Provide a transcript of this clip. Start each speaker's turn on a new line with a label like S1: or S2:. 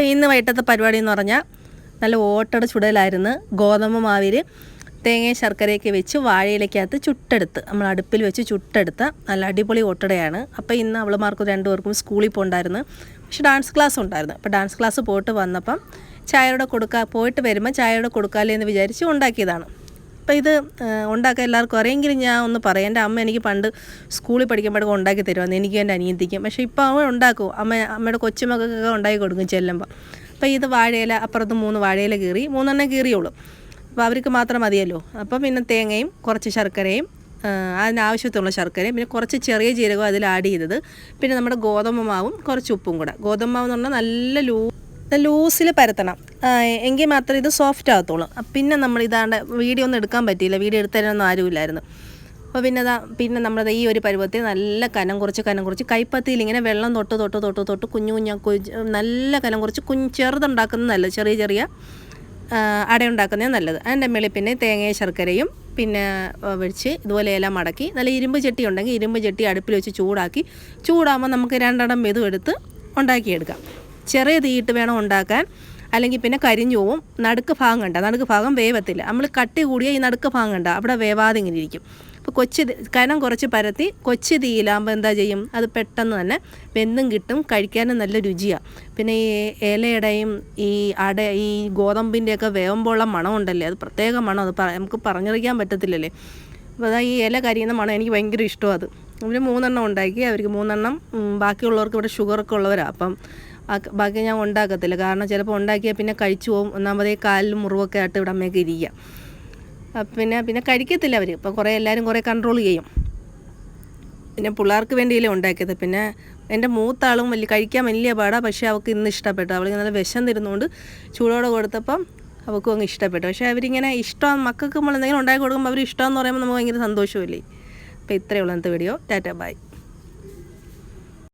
S1: അപ്പോൾ ഇന്ന് വൈകിട്ടത്തെ പരിപാടി എന്ന് പറഞ്ഞാൽ നല്ല ഓട്ടട ചുടലായിരുന്നു. ഗോതമ്പ് മാവിൽ തേങ്ങയും ശർക്കരയൊക്കെ വെച്ച് വാഴയിലേക്കകത്ത് ചുട്ടെടുത്ത് നമ്മൾ അടുപ്പിൽ വെച്ച് ചുട്ടെടുത്ത നല്ല അടിപൊളി ഓട്ടടയാണ്. അപ്പോൾ ഇന്ന് അവളുമാർക്കും രണ്ടുപേർക്കും സ്കൂളിൽ പോകണ്ടായിരുന്നു. പക്ഷെ ഡാൻസ് ക്ലാസ് ഉണ്ടായിരുന്നു. അപ്പോൾ ഡാൻസ് ക്ലാസ് പോയിട്ട് വന്നപ്പം ചായയോടെ കൊടുക്കുക പോയിട്ട് വരുമ്പോൾ ചായയോടെ കൊടുക്കാമല്ലേ എന്ന് വിചാരിച്ച് ഉണ്ടാക്കിയതാണ്. അപ്പോൾ ഇത് ഉണ്ടാക്കാൻ എല്ലാവർക്കും അറിയെങ്കിലും ഞാൻ ഒന്ന് പറയാം. എന്റെ അമ്മ എനിക്ക് പണ്ട് സ്കൂളിൽ പഠിക്കുമ്പോഴൊക്കെ ഉണ്ടാക്കി തരുമായിരുന്നു എനിക്കും എന്റെ അനിയത്തിക്കും. പക്ഷേ ഇപ്പോൾ അവൻ ഉണ്ടാക്കും. അമ്മ അമ്മയുടെ കൊച്ചുമക്കൾക്കൊക്കെ ഉണ്ടാക്കി കൊടുക്കും ചെല്ലുമ്പോൾ അപ്പോൾ ഇത് വാഴയില അപ്പുറത്ത് മൂന്ന് വാഴയില കീറി മൂന്നെണ്ണം കീറിയുള്ളൂ. അപ്പോൾ അവർക്ക് മാത്രം മതിയല്ലോ. അപ്പം പിന്നെ തേങ്ങയും കുറച്ച് ശർക്കരയും അതിനാവശ്യത്തുള്ള ശർക്കരയും പിന്നെ കുറച്ച് ചെറിയ ജീരകവും അതിൽ ആഡ് ചെയ്തത്. പിന്നെ നമ്മുടെ ഗോതമ്പ് മാവും കുറച്ച് ഉപ്പും കൂടെ. ഗോതമ്പ് മാവ് എന്ന് പറഞ്ഞാൽ നല്ല ലൂ ലൂസിൽ പരത്തണം. എങ്കിൽ മാത്രമേ ഇത് സോഫ്റ്റ് ആകത്തുള്ളൂ പിന്നെ നമ്മൾ ഇതാണ്ട് വീഡിയോ ഒന്നും എടുക്കാൻ പറ്റിയില്ല. വീഡിയോ എടുത്തരാനൊന്നും ആരുമില്ലായിരുന്നു. അപ്പോൾ പിന്നെ ദാ പിന്നെ നമ്മളത് ഈ ഒരു പരുവത്തിൽ നല്ല കനം കുറച്ച് കനം കുറച്ച് കൈപ്പത്തിയിൽ ഇങ്ങനെ വെള്ളം തൊട്ട് തൊട്ട് തൊട്ട് തൊട്ട് കുഞ്ഞു കുഞ്ഞ നല്ല കനം കുറച്ച് കുഞ്ഞ് ചെറുതുണ്ടാക്കുന്നത് നല്ലത് ചെറിയ ചെറിയ അടയുണ്ടാക്കുന്നത് നല്ലത്. അതിന്റെ മേളിൽ പിന്നെ തേങ്ങയും ശർക്കരയും പിന്നെ വെച്ച് ഇതുപോലെ എല്ലാം മടക്കി നല്ല ഇരുമ്പ് ചട്ടി ഉണ്ടെങ്കിൽ ഇരുമ്പ് ചട്ടി അടുപ്പിൽ വെച്ച് ചൂടാക്കി ചൂടാകുമ്പോൾ നമുക്ക് രണ്ടെണ്ണം മെതു എടുത്ത് ഉണ്ടാക്കിയെടുക്കാം. ചെറിയ തീയിട്ട് വേണം ഉണ്ടാക്കാൻ. അല്ലെങ്കിൽ പിന്നെ കരിഞ്ഞു പോവും. നടുക്ക് ഭാഗം കണ്ട നടുക്ക് ഭാഗം വേവത്തില്ല. നമ്മൾ കട്ടി കൂടിയ ഈ നടുക്ക് ഭാഗം കണ്ട അവിടെ വേവാതെ ഇങ്ങനെ ഇരിക്കും. അപ്പോൾ കൊച്ചു കനം കുറച്ച് പരത്തി കൊച്ചു തീയിലാകുമ്പോൾ എന്താ ചെയ്യും? അത് പെട്ടെന്ന് തന്നെ വെന്തും കിട്ടും കഴിക്കാനും നല്ല രുചിയാണ് പിന്നെ ഈ ഇലയുടെയും ഈ അട ഈ ഗോതമ്പിന്റെയൊക്കെ വേവുമ്പോഴുള്ള മണമുണ്ടല്ലേ? അത് പ്രത്യേക മണം അത് നമുക്ക് പറഞ്ഞറിയിക്കാൻ പറ്റത്തില്ലല്ലേ? അപ്പോൾ അതാ ഈ ഇല കരിയുന്ന മണം എനിക്ക് ഭയങ്കര ഇഷ്ടമാണ് അത്. ഇവർ മൂന്നെണ്ണം ഉണ്ടാക്കി. അവർക്ക് മൂന്നെണ്ണം ബാക്കിയുള്ളവർക്ക് ഇവിടെ ഷുഗറൊക്കെ ഉള്ളവരാണ് അപ്പം ബാക്കി ഞാൻ ഉണ്ടാക്കത്തില്ല. കാരണം ചിലപ്പോൾ ഉണ്ടാക്കിയാൽ പിന്നെ കഴിച്ചു പോകും ഒന്നാമതേ കാലിൽ മുറിവൊക്കെ ആയിട്ട് ഇവിടെ അമ്മയൊക്കെ ഇരിക്കുക പിന്നെ പിന്നെ കഴിക്കത്തില്ല അവർ ഇപ്പോൾ കുറേ എല്ലാവരും കുറേ കൺട്രോൾ ചെയ്യും. പിന്നെ പിള്ളേർക്ക് വേണ്ടിയല്ലേ ഉണ്ടാക്കിയത്. പിന്നെ എന്റെ മൂത്താളും വലിയ കഴിക്കാൻ വലിയ പാടാണ് പക്ഷേ അവൾക്ക് ഇന്ന് ഇഷ്ടപ്പെട്ടു. അവൾ നല്ല വിഷം തരുന്നതുകൊണ്ട് ചൂടോടെ കൊടുത്തപ്പം അവൾക്കും അങ്ങ് ഇഷ്ടപ്പെട്ടു. പക്ഷേ അവരിങ്ങനെ ഇഷ്ടം മക്കൾക്ക് നമ്മൾ എന്തെങ്കിലും ഉണ്ടാക്കി കൊടുക്കുമ്പോൾ അവർ ഇഷ്ടമെന്ന് പറയുമ്പോൾ നമുക്ക് ഭയങ്കര സന്തോഷമില്ലേ? അപ്പോൾ ഇത്രയേ ഉള്ളൂ ഇന്നത്തെ വീഡിയോ ടാറ്റ ബൈ.